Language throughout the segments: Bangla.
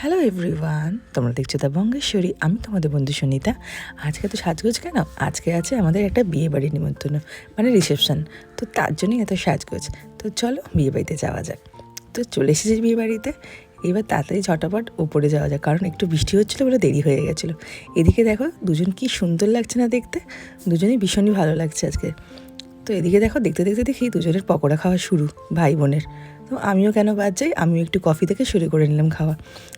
হ্যালো এভরিওয়ান তোমরা দেখছ দ্য বঙ্গেশ্বরী আমি তোমাদের বন্ধু সুনিতা। আজকে তো সাজগোজ কেন? আজকে আছে আমাদের একটা বিয়ে বাড়ির নিমন্ত্রণ মানে রিসেপশন তো তার জন্যই এত সাজগোজ। তো চলো বিয়ে বাড়িতে যাওয়া যাক। তো চলে এসেছি বিয়ে বাড়িতে এবার তাড়াতাড়ি ঝটাপট ওপরে যাওয়া যাক, কারণ একটু বৃষ্টি হচ্ছিল বলে দেরি হয়ে গেছিল। এদিকে দেখো, দুজন কি সুন্দর লাগছে না দেখতে? দুজনেই ভীষণই ভালো লাগছে আজকে। তো এদিকে দেখো, দেখতে দেখতে দেখি দুজনের পকোড়া খাওয়া শুরু, ভাই বোনের। তো আমিও কেন বাদ যাই? আমিও একটু কফি থেকে শুরু করে নিলাম খাওয়া।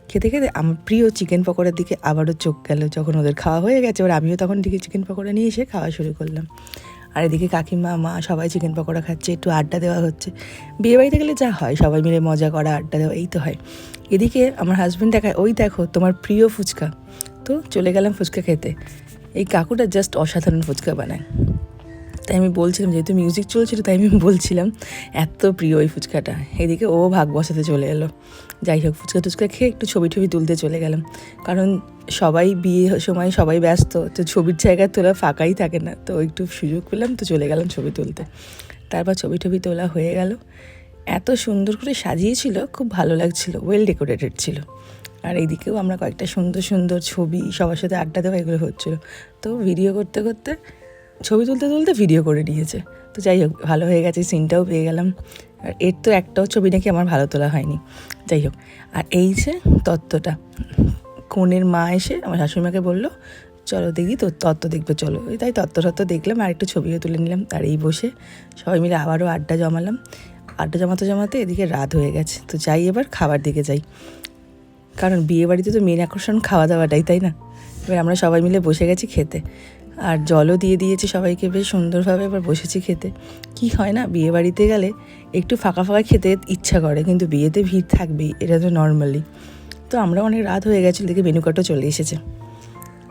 খেতে খেতে আমার প্রিয় চিকেন পকোড়ার দিকে আবারও চোখ গেল যখন ওদের খাওয়া হয়ে গেছে। এবার আমিও তখন দিকে চিকেন পকোড়া নিয়ে এসে খাওয়া শুরু করলাম। আর এদিকে কাকিমা, মা সবাই চিকেন পকোড়া খাচ্ছে, একটু আড্ডা দেওয়া হচ্ছে। বিয়ে বাড়িতে গেলে যা হয়, সবাই মিলে মজা করা, আড্ডা দেওয়া, এই তো হয়। এদিকে আমার হাজব্যান্ড দেখায়, ওই দেখো, তোমার প্রিয় ফুচকা। তো চলে গেলাম ফুচকা খেতে। এই কাকুটা জাস্ট অসাধারণ ফুচকা বানায়। তাই আমি বলছিলাম, যেহেতু মিউজিক চলছিল, তাই আমি বলছিলাম, এত প্রিয় ওই ফুচকাটা। এদিকে ও ভাগ বসাতে চলে এলো। যাই হোক, ফুচকা টুচকা খেয়ে একটু ছবি টবি তুলতে চলে গেলাম। কারণ সবাই বিয়ে সময় সবাই ব্যস্ত, তো ছবির জায়গায় তোলা ফাঁকাই থাকে না। তো একটু সুযোগ পেলাম, তো চলে গেলাম ছবি তুলতে। তারপর ছবি টবি তোলা হয়ে গেল। এত সুন্দর করে সাজিয়েছিল, খুব ভালো লাগছিল ওয়েল ডেকোরেটেড ছিল। আর এইদিকেও আমরা কয়েকটা সুন্দর সুন্দর ছবি, সবার সাথে আড্ডা দেওয়া এগুলো হচ্ছিল। তো ভিডিও করতে করতে ছবি তুলতে তুলতে ভিডিও করে নিয়েছে। তো যাই হোক, ভালো হয়ে গেছে সিনটাও পেয়ে গেলাম। আর এর তো একটাও ছবি নাকি আমার ভালো তোলা হয়নি। যাই হোক, আর এই যে তত্ত্বটা, কনের মা এসে আমার শাশুড়িমাকে বলল, চলো দেখি তো তত্ত্ব দেখবে, চলো। তাই তত্ত্ব তত্ত্ব দেখলাম আর একটু ছবিও তুলে নিলাম। আর এই বসে সবাই মিলে আবারও আড্ডা জমালাম। আড্ডা জমাতে জমাতে এদিকে রাত হয়ে গেছে। তো যাই এবার খাবার দিকে যাই। কারণ বিয়ে বাড়িতে তো মেন আকর্ষণ খাওয়া দাওয়াটাই তাই না? এবার আমরা সবাই মিলে বসে গেছি খেতে। আর জলও দিয়ে দিয়েছি সবাইকে, বেশ সুন্দরভাবে এবার বসেছি খেতে। কি হয় না, বিয়ে বাড়িতে গেলে একটু ফাঁকা ফাঁকা খেতে ইচ্ছা করে, কিন্তু বিয়েতে ভিড় থাকবেই, এটা তো নর্মালি তো আমরা অনেক রাত হয়ে গেছিল দেখে কার্ডও চলে এসেছে।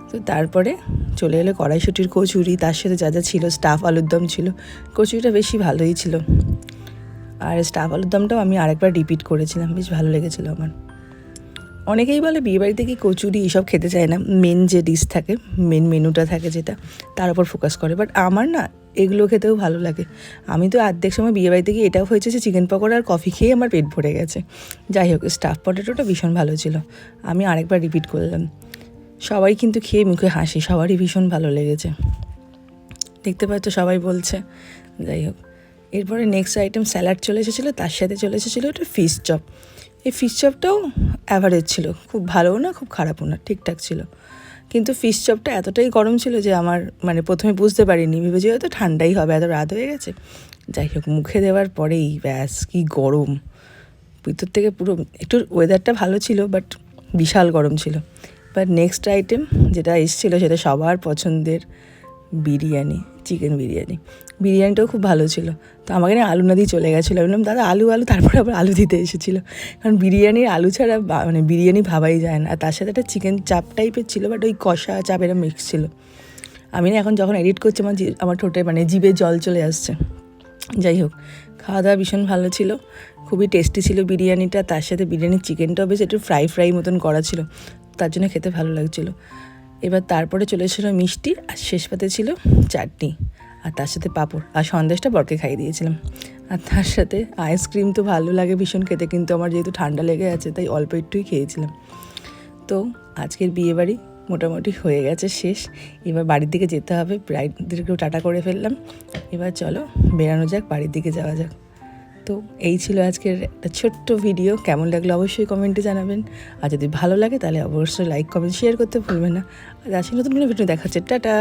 তো তারপরে চলে এলো কড়াইশুটির কচুরি, তার সাথে যা যা ছিল স্টাফ আলুর দম ছিল, কচুরিটা বেশি ভালোই ছিল। আর স্টাফ আলুর দমটাও আমি আরেকবার রিপিট করেছিলাম, বেশ ভালো লেগেছিলো আমার। অনেকেই বলে বিয়েবাড়িতে কি কচুরি এসব খেতে চায় না। মেন যে ডিশ থাকে মেন মেনুটা থাকে যেটা, তার উপর ফোকাস করে। বাট আমার না, এগুলো খেতেও ভালো লাগে। আমি তো অর্ধেক সময় বিয়েবাড়িতে গিয়ে এটাও হয়েছে যে চিকেন পকোড়া আর কফি খেয়ে আমার পেট ভরে গেছে। যাই হোক স্টাফ পটেটোটা ভীষণ ভালো ছিল। আমি আরেকবার রিপিট করলাম। সবাই কিন্তু খেয়ে মুখে হাসি, সবারই ভীষণ ভালো লেগেছে। দেখতে পাচ্ছ সবাই বলছে, যাই হোক। এরপরে নেক্সট আইটেম স্যালাড চলে এসেছিল, তার সাথে চলে এসেছিল একটা ফিশ চপ এই ফিশ চপটাও অ্যাভারেজ ছিল। খুব ভালোও না, খুব খারাপও না, ঠিকঠাক ছিল। কিন্তু ফিশ চপটা এতটাই গরম ছিল যে আমার মানে প্রথমে বুঝতে পারিনি, ভেবেছি হয়তো ঠান্ডাই হবে, এত রাত হয়ে গেছে। যাই হোক, মুখে দেওয়ার পরেই ব্যাস, কি গরম। ভিতর থেকে পুরো একটু ওয়েদারটা ভালো ছিল বাট বিশাল গরম ছিল। বাট নেক্সট আইটেম যেটা এসেছিল সেটা সবার পছন্দের বিরিয়ানি। চিকেন বিরিয়ানি। বিরিয়ানিটাও খুব ভালো ছিল। তো আমাকে না আলু না দিয়ে চলে গেছিল। বললাম, দাদা, আলু আলু। তারপরে আবার আলু দিতে এসেছিল। কারণ বিরিয়ানির আলু ছাড়া মানে বিরিয়ানি ভাবাই যায় না। আর তার সাথে একটা চিকেন চাপ টাইপের ছিল বাট ওই কষা চাপ এরা মিক্স ছিল। আমি না এখন যখন এডিট করছি, আমার আমার ঠোঁটে মানে জিভে জল চলে আসছে। যাই হোক খাওয়া দাওয়া ভীষণ ভালো ছিল। খুবই টেস্টি ছিল বিরিয়ানিটা। তার সাথে বিরিয়ানির চিকেনটাও বেশ একটু ফ্রাই ফ্রাই মতন করা ছিল। তার জন্য খেতে ভালো লাগছিল। এবার তারপরে চলে এসেছিল মিষ্টি আর শেষ পাতে ছিল চাটনি। আর তার সাথে পাঁপড়। আর সন্দেশটা বরকে খাইয়ে দিয়েছিলাম। আর তার সাথে আইসক্রিম তো ভালো লাগে ভীষণ খেতে, কিন্তু আমার যেহেতু ঠান্ডা লেগে আছে, তাই অল্প একটুই খেয়েছিলাম। তো আজকের বিয়ে বাড়ি মোটামুটি হয়ে গেছে শেষ। এবার বাড়ির দিকে যেতে হবে। ব্রাইডদেরকেও টাটা করে ফেললাম। এবার চলো বেরানো যাক, বাড়ির দিকে যাওয়া যাক। তো এই ছিল আজকের একটা ছোট্ট ভিডিও কেমন লাগল অবশ্যই কমেন্টে জানাবেন। আর যদি ভালো লাগে তাহলে অবশ্যই লাইক কমেন্ট শেয়ার করতে ভুলবেন না। আর আসলে নতুন কোনো ভিডিও দেখাচ্ছে। টাটা!